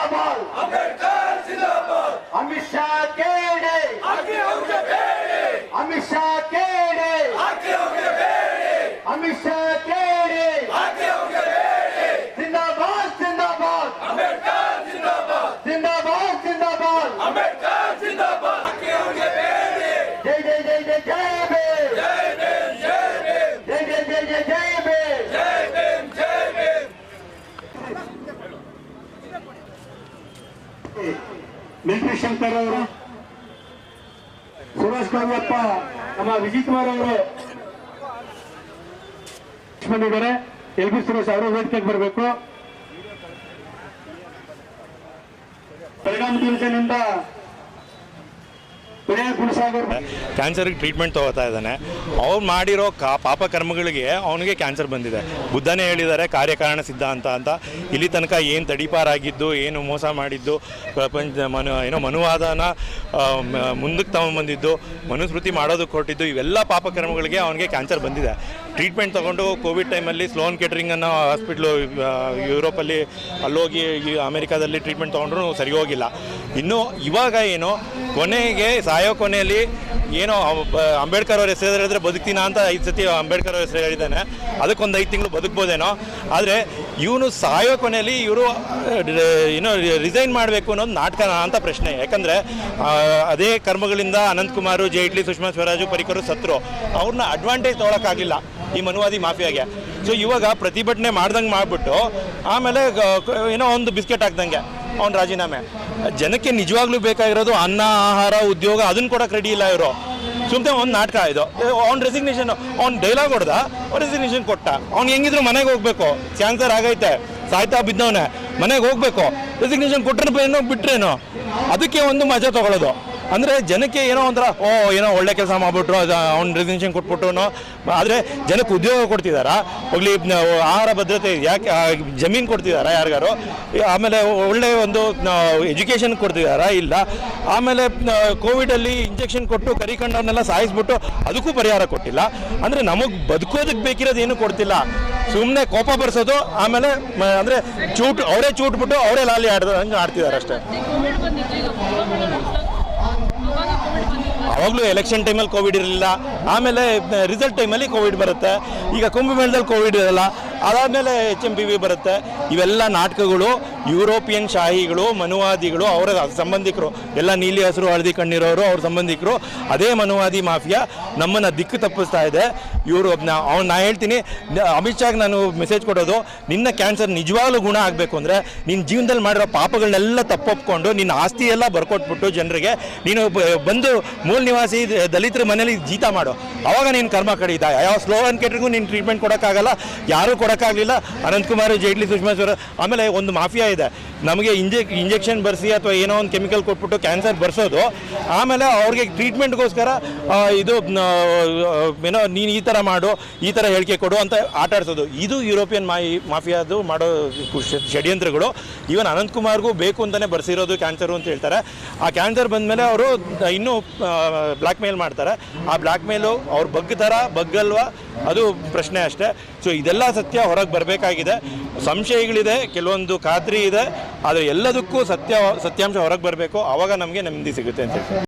ಜಿಂದಾಬಾದ್ ಅಂಬೇಡ್ಕರ್ ಜಿಂದಾಬಾದ್ ಅಮಿತ್ ಶಾ ಕೇಳಿ ಆಕೆ ಅವ್ರಿಗೆ ಬೇಡಿ ಅಮಿತ್ ಶಾ ಕೇಳಿ ಆಕೆ ಅವ್ರಿಗೆ ಬೇಡಿ ಅಮಿತ್ ಶಾ ಕೇಳಿ ಆಕೆ ಅವ್ರಿಗೆ ಬೇಡಿ ಜಿಂದಾಬಾದ್ ಜಿಂದಾಬಾದ್ ಅಂಬೇಡ್ಕರ್ ಜಿಂದಾಬಾದ್ ಜಿಂದಾಬಾದ್ ಜಿಂದಾಬಾದ್ ಅಂಬೇಡ್ಕರ್ ಜಿಂದಾಬಾದ್ ಆಕೆ ಅವ್ರಿಗೆ ಬೇಡಿ ಜೈ ಜೈ ಜೈ ಜೈ ಜೈ ಭೀಮ್ ಜೈ ಮಿಲ್ಟ್ರಿ ಶಂಕರ್ ಅವರು, ಸುರೇಶ್ ಬಾಬುಪ್ಪ ನಮ್ಮ ವಿಜಯ್ ಕುಮಾರ್ ಅವರು. ಬಂದಿದ್ದಾರೆ. ಎಲ್ ಬಿ ಸುರೇಶ್ ಅವರು ವೇದಿಕೆಗೆ ಬರಬೇಕು. ಬೆಳಗಾವಿ ಡಿವಿಷನ್ ಇಂದ ಕ್ಯಾನ್ಸರ್ಗೆ ಟ್ರೀಟ್ಮೆಂಟ್ ತಗೋತಾ ಇದ್ದಾನೆ. ಅವ್ರು ಮಾಡಿರೋ ಪಾಪ ಕರ್ಮಗಳಿಗೆ ಅವನಿಗೆ ಕ್ಯಾನ್ಸರ್ ಬಂದಿದೆ. ಬುದ್ಧನೇ ಹೇಳಿದ್ದಾರೆ, ಕಾರ್ಯಕಾರಣ ಸಿದ್ಧಾಂತ ಅಂತ. ಇಲ್ಲಿ ತನಕ ಏನು ತಡಿಪಾರಾಗಿದ್ದು, ಏನು ಮೋಸ ಮಾಡಿದ್ದು, ಪ್ರಪಂಚ ಮನು, ಏನೋ ಮನುವಾದನ ಮುಂದಕ್ಕೆ ತಗೊಂಬಂದಿದ್ದು ಮನುಸ್ಮೃತಿ ಮಾಡೋದಕ್ಕೆ ಕೊಟ್ಟಿದ್ದು, ಇವೆಲ್ಲ ಪಾಪ ಕರ್ಮಗಳಿಗೆ ಅವನಿಗೆ ಕ್ಯಾನ್ಸರ್ ಬಂದಿದೆ. ಟ್ರೀಟ್ಮೆಂಟ್ ತಗೊಂಡು ಕೋವಿಡ್ ಟೈಮಲ್ಲಿ ಸ್ಲೋನ್ ಕೇಟ್ರಿಂಗ್ ಅನ್ನೋ ಹಾಸ್ಪಿಟ್ಲು ಯುರೋಪಲ್ಲಿ ಅಲ್ಲೋಗಿ ಅಮೆರಿಕಾದಲ್ಲಿ ಟ್ರೀಟ್ಮೆಂಟ್ ತೊಗೊಂಡ್ರು ಸರಿ ಹೋಗಿಲ್ಲ ಇನ್ನು ಇವಾಗ ಏನು, ಕೊನೆಗೆ ಸಾಯೋ ಕೊನೆಯಲ್ಲಿ ಏನೋ ಅಂಬೇಡ್ಕರ್ ಅವ್ರ ಹೆಸರು ಹೇಳಿದ್ರೆ ಬದುಕ್ತೀನ ಅಂತ ಐದು ಸತಿ ಅಂಬೇಡ್ಕರ್ ಅವ್ರ ಹೆಸರು ಹೇಳಿದ್ದಾನೆ. ಅದಕ್ಕೊಂದು ಐದು ತಿಂಗಳು ಬದುಕ್ಬೋದೇನೋ. ಆದರೆ ಇವನು ಸಾಯೋ ಕೊನೆಯಲ್ಲಿ ಇವರು ಏನೋ ರಿಸೈನ್ ಮಾಡಬೇಕು ಅನ್ನೋದು ನಾಟಕ ಅಂತ ಪ್ರಶ್ನೆ. ಯಾಕಂದರೆ ಅದೇ ಕರ್ಮಗಳಿಂದ ಅನಂತಕುಮಾರು ಜೇಟ್ಲಿ ಸುಷ್ಮಾ ಸ್ವರಾಜು ಪರಿಕರು ಸತ್ರು. ಅವ್ರನ್ನ ಅಡ್ವಾಂಟೇಜ್ ತೊಗೊಳಕ್ಕಾಗಿಲ್ಲ ಈ ಮನುವಾದಿ ಮಾಫಿಯಾಗೆ. ಸೊ ಇವಾಗ ಪ್ರತಿಭಟನೆ ಮಾಡ್ದಂಗೆ ಮಾಡಿಬಿಟ್ಟು, ಆಮೇಲೆ ಏನೋ ಒಂದು ಬಿಸ್ಕೆಟ್ ಹಾಕ್ದಂಗೆ. ಅವ್ನು ರಾಜೀನಾಮೆ. ಜನಕ್ಕೆ ನಿಜವಾಗ್ಲೂ ಬೇಕಾಗಿರೋದು ಅನ್ನ, ಆಹಾರ, ಉದ್ಯೋಗ ಅದನ್ನ ಕೊಡಕ್ಕೆ ರೆಡಿ ಇಲ್ಲ ಇವರು. ಸುಮ್ಮನೆ ಒಂದು ನಾಟಕ ಇದು. ಅವ್ನ ರೆಸಿಗ್ನೇಷನ್ ಅವ್ನು ಡೈಲಾಗ್ ಹೊಡೆದ ರೆಸಿಗ್ನೇಷನ್ ಕೊಟ್ಟ. ಅವ್ನು ಹೆಂಗಿದ್ರು ಮನೆಗೆ ಹೋಗ್ಬೇಕು. ಕ್ಯಾನ್ಸರ್ ಆಗೈತೆ, ಸಾಯ್ತಾ ಬಿದ್ದವನೆ. ಮನೆಗೆ ಹೋಗ್ಬೇಕು. ರೆಸಿಗ್ನೇಷನ್ ಕೊಟ್ಟರೇನೋ ಬಿಟ್ರೇನೋ? ಅದಕ್ಕೆ ಒಂದು ಮಜಾ ತಗೊಳ್ಳೋದು. ಅಂದರೆ ಜನಕ್ಕೆ ಏನೋ ಒಂಥರ, ಓ, ಏನೋ ಒಳ್ಳೆ ಕೆಲಸ ಮಾಡ್ಬಿಟ್ರು ಅವ್ನು ರೆಸಿಗ್ನೇಷನ್ ಕೊಟ್ಬಿಟ್ಟು ಆದರೆ ಜನಕ್ಕೆ ಉದ್ಯೋಗ ಕೊಡ್ತಿದ್ದಾರಾ ಹೋಗ್ಲಿ ಆಹಾರ ಭದ್ರತೆ ಯಾಕೆ ಜಮೀನು ಕೊಡ್ತಿದ್ದಾರಾ ಯಾರಿಗಾರು? ಆಮೇಲೆ ಒಳ್ಳೆ ಒಂದು ಎಜುಕೇಷನ್ ಕೊಡ್ತಿದ್ದಾರಾ ಇಲ್ಲ. ಆಮೇಲೆ ಕೋವಿಡಲ್ಲಿ ಇಂಜೆಕ್ಷನ್ ಕೊಟ್ಟು ಕರಿಕಂಡವನ್ನೆಲ್ಲ ಸಾಯಿಸ್ಬಿಟ್ಟು ಅದಕ್ಕೂ ಪರಿಹಾರ ಕೊಟ್ಟಿಲ್ಲ. ಅಂದರೆ ನಮಗೆ ಬದುಕೋದಕ್ಕೆ ಬೇಕಿರೋದು ಏನು ಕೊಡ್ತಿಲ್ಲ. ಸುಮ್ಮನೆ ಕೋಪ ಬರ್ಸೋದು, ಆಮೇಲೆ ಅಂದರೆ ಚೂಟ್, ಅವರೇ ಚೂಟ್ಬಿಟ್ಟು ಅವರೇ ಲಾಲಿ ಆಡ್ದು, ಹಂಗೆ ಆಡ್ತಿದ್ದಾರೆ ಅಷ್ಟೇ ಕೋವಿಡ್ ಬಂದಿತ್ತು ಈಗ ಕುಂಭಮೇಳ ಅವಾಗ ಕೋವಿಡ್ ಬಂದಿತ್ತು ಅವಾಗಲೂ ಎಲೆಕ್ಷನ್ ಟೈಮಲ್ಲಿ ಕೋವಿಡ್ ಇರಲಿಲ್ಲ. ಆಮೇಲೆ ರಿಸಲ್ಟ್ ಟೈಮಲ್ಲಿ ಕೋವಿಡ್ ಬರುತ್ತೆ. ಈಗ ಕುಂಭಮೇಳದಲ್ಲಿ ಕೋವಿಡ್ ಇರಲ್ಲ. ಅದಾದಮೇಲೆ ಎಚ್ ಎಂ ಪಿ ವಿ ಬರುತ್ತೆ. ಇವೆಲ್ಲ ನಾಟಕಗಳು. ಯುರೋಪಿಯನ್ ಶಾಹಿಗಳು, ಮನುವಾದಿಗಳು, ಅವರ ಸಂಬಂಧಿಕರು, ಎಲ್ಲ ನೀಲಿ ಹಸಿರು, ಹಳದಿ ಕಣ್ಣಿರೋರು, ಅವ್ರ ಸಂಬಂಧಿಕರು, ಅದೇ ಮನುವಾದಿ ಮಾಫಿಯಾ ನಮ್ಮನ್ನು ದಿಕ್ಕು ತಪ್ಪಿಸ್ತಾ ಇದೆ. ಇವರು ಅವ್ನು ನಾ ಹೇಳ್ತೀನಿ, ಅಮಿತ್ ಶಾಗೆ ನಾನು ಮೆಸೇಜ್ ಕೊಡೋದು, ನಿನ್ನ ಕ್ಯಾನ್ಸರ್ ನಿಜವಾಗ್ಲೂ ಗುಣ ಆಗಬೇಕು ಅಂದರೆ ನಿನ್ನ ಜೀವನದಲ್ಲಿ ಮಾಡಿರೋ ಪಾಪಗಳನ್ನೆಲ್ಲ ತಪ್ಪೊಪ್ಕೊಂಡು, ನಿನ್ನ ಆಸ್ತಿ ಎಲ್ಲ ಬರ್ಕೊಟ್ಬಿಟ್ಟು ಜನರಿಗೆ, ನೀನು ಬಂದು ಮೂಲ ನಿವಾಸಿ, ದಲಿತರ ಮನೇಲಿ ಜೀತ ಮಾಡು. ಅವಾಗ ನೀನು ಕರ್ಮ ಕಡಿತ, ಯಾವ ಸ್ಲೋ ಅನ್ ಕೆಟ್ರಿಗೂ ನೀನು ಟ್ರೀಟ್ಮೆಂಟ್ ಕೊಡೋಕ್ಕಾಗಲ್ಲ, ಯಾರೂ ಕೊಡೋಕ್ಕಾಗಲಿಲ್ಲ. ಅನಂತಕುಮಾರ್, ಜೇಟ್ಲಿ, ಸುಷ್ಮಾ ಸ್ವರ ಆಮೇಲೆ ಒಂದು ಮಾಫಿಯಾ ಇದೆ. ನಮಗೆ ಇಂಜೆಕ್ ಇಂಜೆಕ್ಷನ್ ಬರ್ಸಿ ಅಥವಾ ಏನೋ ಒಂದು ಕೆಮಿಕಲ್ ಕೊಟ್ಬಿಟ್ಟು ಕ್ಯಾನ್ಸರ್ ಬರ್ಸೋದು. ಆಮೇಲೆ ಅವ್ರಿಗೆ ಟ್ರೀಟ್ಮೆಂಟ್ಗೋಸ್ಕರ ಇದು ಏನೋ ನೀನು ಈ ಥರ ಮಾಡು, ಈ ಥರ ಹೇಳಿಕೆ ಕೊಡು ಅಂತ ಆಟ ಇದು ಯುರೋಪಿಯನ್ ಮಾಯಿ ಮಾಫಿಯಾದು ಮಾಡೋ ಷಡ್ಯಂತ್ರಗಳು. ಈವನ್ ಅನಂತಕುಮಾರ್ಗೂ ಬೇಕು ಅಂತಲೇ ಬರ್ಸಿರೋದು ಕ್ಯಾನ್ಸರು ಅಂತ ಹೇಳ್ತಾರೆ. ಆ ಕ್ಯಾನ್ಸರ್ ಬಂದಮೇಲೆ ಅವರು ಇನ್ನೂ ಬ್ಲ್ಯಾಕ್ ಮೇಲ್ ಮಾಡ್ತಾರೆ. ಆ ಬ್ಲ್ಯಾಕ್ ಮೇಲು ಅವ್ರು ಬಗ್ತಾರ ಬಗ್ಗಲ್ವಾ? ಅದು ಪ್ರಶ್ನೆ ಅಷ್ಟೇ. ಸೊ, ಇದೆಲ್ಲ ಸತ್ಯ ಹೊರಗೆ ಬರಬೇಕಾಗಿದೆ. ಸಂಶಯಗಳಿದೆ, ಕೆಲವೊಂದು ಖಾತ್ರಿ ಇದೆ, ಆದರೆ ಎಲ್ಲದಕ್ಕೂ ಸತ್ಯ, ಸತ್ಯಾಂಶ ಹೊರಗೆ ಬರಬೇಕು. ಆವಾಗ ನಮಗೆ ನೆಮ್ಮದಿ ಸಿಗುತ್ತೆ ಅಂತ ಹೇಳ್ತಾರೆ